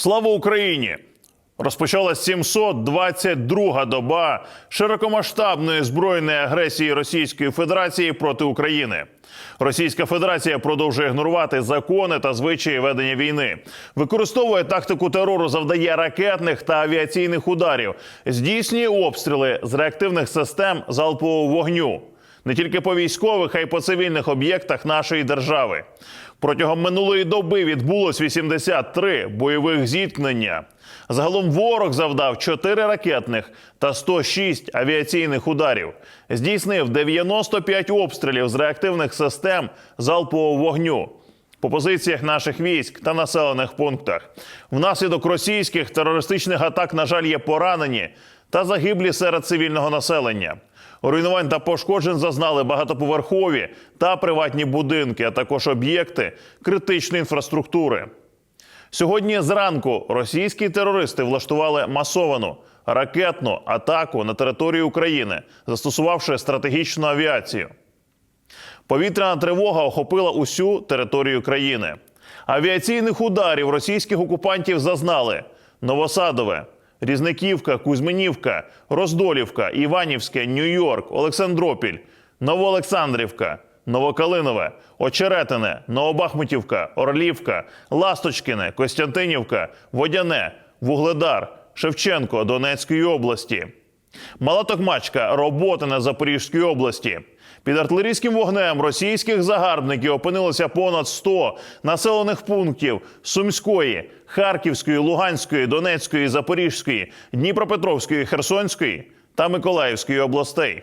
Слава Україні! Розпочалась 722-га доба широкомасштабної збройної агресії Російської Федерації проти України. Російська Федерація продовжує ігнорувати закони та звичаї ведення війни, використовує тактику терору, завдає ракетних та авіаційних ударів, здійснює обстріли з реактивних систем залпового вогню не тільки по військових, а й по цивільних об'єктах нашої держави. Протягом минулої доби відбулось 83 бойових зіткнення. Загалом ворог завдав 4 ракетних та 106 авіаційних ударів. Здійснив 95 обстрілів з реактивних систем залпового вогню по позиціях наших військ та населених пунктах. Внаслідок російських терористичних атак, на жаль, є поранені та загиблі серед цивільного населення. Руйнувань та пошкоджень зазнали багатоповерхові та приватні будинки, а також об'єкти критичної інфраструктури. Сьогодні зранку російські терористи влаштували масовану ракетну атаку на територію України, застосувавши стратегічну авіацію. Повітряна тривога охопила усю територію країни. Авіаційних ударів російських окупантів зазнали Новосадове, Різниківка, Кузьминівка, Роздолівка, Іванівське, Нью-Йорк, Олександропіль, Новоолександрівка, Новокалинове, Очеретине, Новобахмутівка, Орлівка, Ласточкине, Костянтинівка, Водяне, Вугледар, Шевченко Донецької області. Мала Токмачка, Роботине Запорізької області. Під артилерійським вогнем російських загарбників опинилося понад 100 населених пунктів Сумської, Харківської, Луганської, Донецької, Запорізької, Дніпропетровської, Херсонської та Миколаївської областей.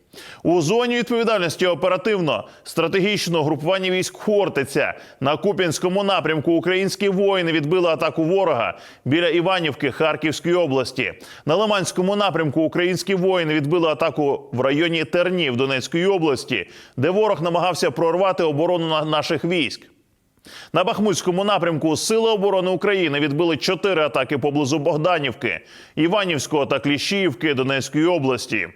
У зоні відповідальності оперативно стратегічного групування військ Хортиця на Куп'янському напрямку українські воїни відбили атаку ворога біля Іванівки Харківської області. На Лиманському напрямку українські воїни відбили атаку в районі Тернів Донецької області, де ворог намагався прорвати оборону на- наших військ. На Бахмутському напрямку Сили оборони України відбили чотири атаки поблизу Богданівки, Іванівського та Кліщіївки Донецької області.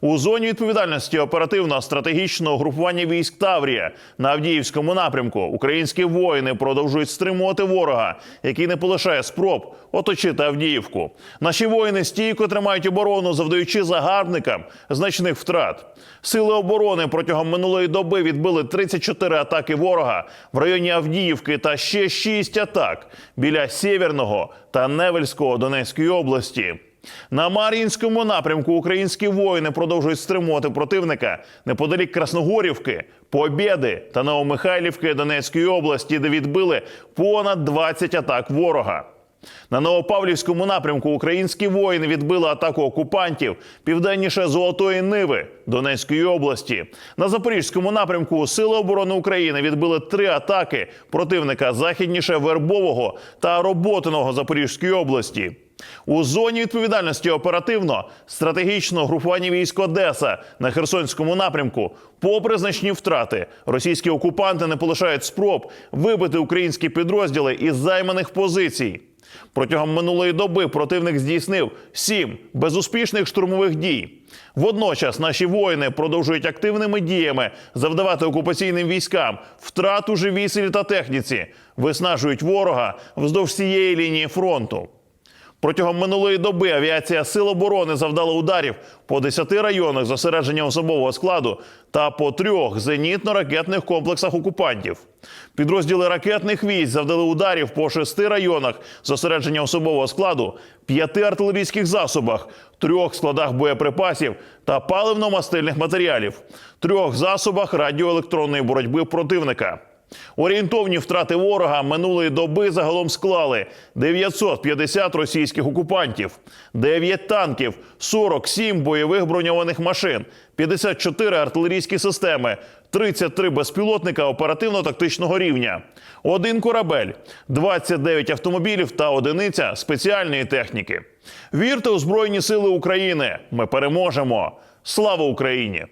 У зоні відповідальності оперативно-стратегічного групування військ Таврія на Авдіївському напрямку українські воїни продовжують стримувати ворога, який не полишає спроб оточити Авдіївку. Наші воїни стійко тримають оборону, завдаючи загарбникам значних втрат. Сили оборони протягом минулої доби відбили 34 атаки ворога в районі Авдіївки та ще 6 атак біля Сєвєрного та Невельського Донецької області. На Мар'їнському напрямку українські воїни продовжують стримувати противника неподалік Красногорівки, Побєди та Новомихайлівки Донецької області, де відбили понад 20 атак ворога. На Новопавлівському напрямку українські воїни відбили атаку окупантів південніше Золотої Ниви Донецької області. На Запорізькому напрямку Сили оборони України відбили три атаки противника західніше Вербового та Роботиного Запорізької області. У зоні відповідальності оперативно стратегічного групування військ Одеса на Херсонському напрямку, попри значні втрати, російські окупанти не полишають спроб вибити українські підрозділи із займаних позицій. Протягом минулої доби противник здійснив сім безуспішних штурмових дій. Водночас наші воїни продовжують активними діями завдавати окупаційним військам втрату живій силі та техніці, виснажують ворога вздовж всієї лінії фронту. Протягом минулої доби авіація Сил оборони завдала ударів по 10 районах зосередження особового складу та по трьох зенітно-ракетних комплексах окупантів. Підрозділи ракетних військ завдали ударів по шести районах зосередження особового складу, п'яти артилерійських засобах, трьох складах боєприпасів та паливно-мастильних матеріалів, трьох засобах радіоелектронної боротьби противника. Орієнтовні втрати ворога минулої доби загалом склали 950 російських окупантів, 9 танків, 47 бойових броньованих машин, 54 артилерійські системи, 33 безпілотника оперативно-тактичного рівня, один корабель, 29 автомобілів та одиниця спеціальної техніки. Вірте у Збройні Сили України! Ми переможемо! Слава Україні!